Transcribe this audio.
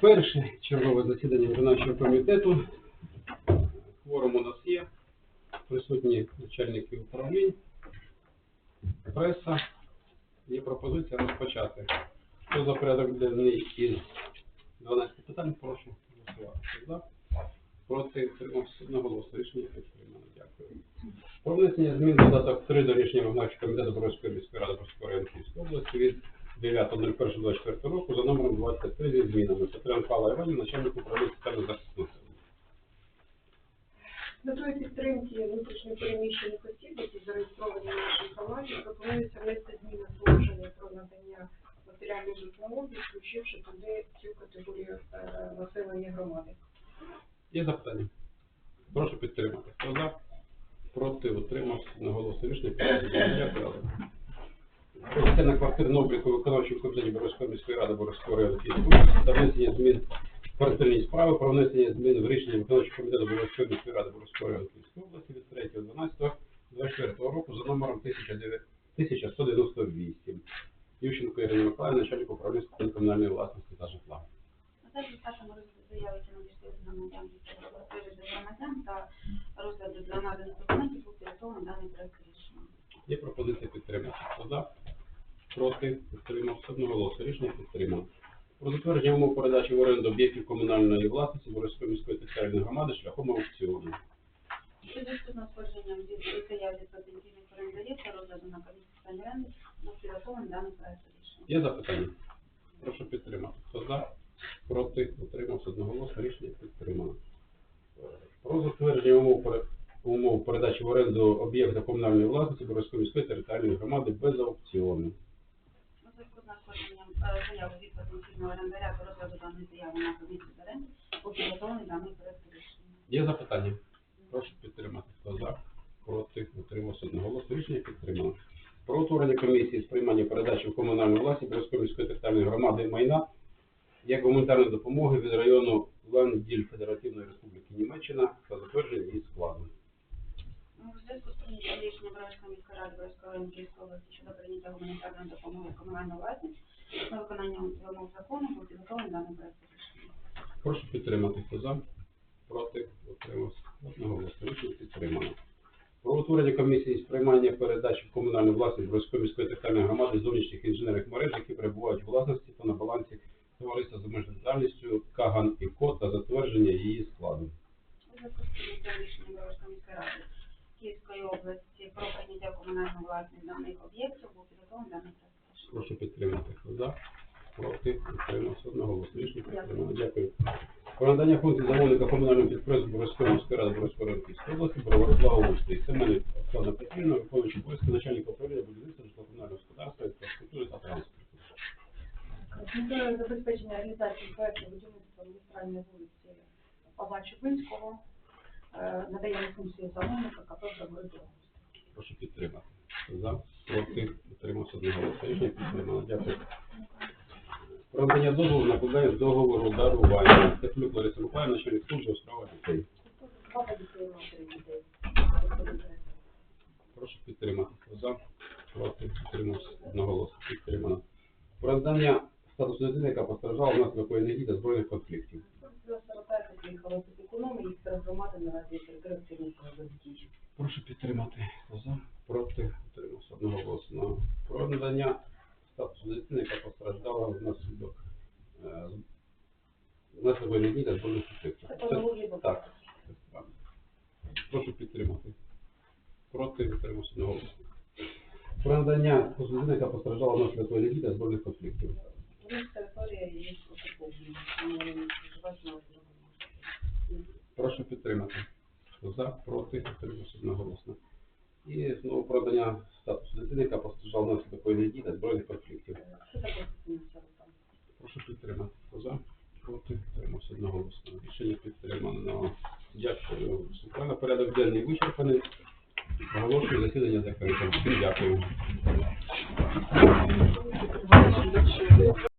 Перше чергове засідання виконавчого комітету. Кворум у нас є. Присутні начальники управлінь, преса. Є пропозиція розпочати. Хто за порядок денний із 12 питань, прошу голосувати. За. Проти утримався одноголосно. Рішення підтримано. Дякую. Про внесення змін додаток 3 до рішення виконавчого комітету Боровської міської ради Боровської району області від 9.01.24 року за номером 23 зі змінами. Петрян Павла Іванів, начальник управління соціального захисту метою підтримки внутрішньо переміщених осіб, які зареєстровані в нашій громаді, пропонується внести зміни положення про надання матеріальної допомоги, включивши туди цю категорію е, населення громади. Є запитання? Прошу підтримати. Хто за? Проти утримався на голос рішення. Дякую. На квартирного обліку виконавчого комітету Боровської міської ради Боровського району Київської області та внесення змін в квартирні справи про внесення змін в рішення виконавчого комітету Боровської міської ради Боровського району Київської області від 3.12.24 року за номером 1198. Ющенко Ірина Миколаївна, начальник управління комунальної власності та житла. На жаль, першому розгляду заяви, які надійшли від громадян, від громадян та розгляду для наданих документів був підготовлений даний проект рішення. Є пропозиція підтримати. Хто за? Проти? Підтримався одноголосно. Рішення підтримано. Про затвердження умов передачі в оренду об'єктів комунальної власності Боровської міської територіальної громади шляхом аукціону. Зв'язку з надходженням заяв від потенційних орендарів та розгляду на комісії оренди був даний проект рішення. Є запитання? Прошу підтримати. Хто за? Проти? Утримався одноголосно. Рішення підтримано. Про затвердження умов, умов передачі в оренду об'єкта комунальної власності Боровської міської територіальної громади без аукціону. У зв'язку з надходженням е, заяви від потенційного орендаря та розгляду даної заяви на комісії оренди був підготовлений даний проект рішення. Є запитання? Прошу підтримати. Хто за? Проти? Утримався одноголосно. Рішення підтримано. Про утворення комісії з приймання передачі в комунальну власність Борської міської територіальної громади майна як гуманітарної допомоги від району Ланділь Федеративної Республіки Німеччина та затвердження її складу. Зв'язку з прийняттям рішення Бровської міської ради Бровської району області щодо прийняття гуманітарної допомоги в комунальну власність на виконання вимог закону був підготовлений даний проект рішення. Прошу підтримати. Хто за? Проти? Утримався. Одноголосно. Рішення підтримано. Про утворення комісії з приймання передачі в комунальну власність Борської міської територіальної громади зовнішніх інженерних мереж, які перебувають у власності та на балансі товариства з обмеженою відповідальністю Каган і Ко та затвердження її складу. У зв'язку з прийняттям рішення Бровської міської ради Київської області про прийняття в даних об'єктів був підготовлений даний проект. Прошу підтримати. Хто за? Проти? Утримався одноголосно. Рішення підтримано. Дякую. Про надання функцій замовника комунального підприємства Борської міської ради Борської району області Бровари Благоустрій. Це мене Оксана Петрівна, виконуючий обов'язки начальника управління будівництва житлово-комунального господарства, інфраструктури та транспорту. З метою забезпечення реалізації проекту будівництва магістральної вулиці Павла Чубинського е, надаємо функції замовника КП «Бровари Прошу підтримати. За, проти, утримався одноголосно. Рішення підтримано. Дякую. Про надання дозволу на подання договору дарування. Теплюк Лариса Миколаївна, начальник служби у справах дітей. Прошу підтримати. За, проти, утримався одноголосно. Підтримано. Про надання статусу дитини, яка постраждала внаслідок воєнних дій та збройних конфліктів. Їх серед громади наразі територіальної дій. Прошу підтримати. Хто За, проти, утримався одноголосно. Про надання статусу дитини, яка постраждала внаслідок е, внаслідок воєнних та збройних конфліктів. Це Це- Так. це правильно. Прошу підтримати. Проти, утримався одноголосно. Про надання статусу дитини, яка постраждала внаслідок воєнних дій та збройних конфліктів. У них територія є окупована, вони проживають на окупованому. Прошу підтримати. Хто за, проти, утримався одноголосно. І знову про надання статусу дитини, яка постраждала внаслідок воєнних дій та збройних конфліктів. Прошу підтримати. Хто за, проти, утримався одноголосно. Рішення підтримано. Дякую. Суспільно порядок денний вичерпаний. Оголошую засідання закритим. Дякую.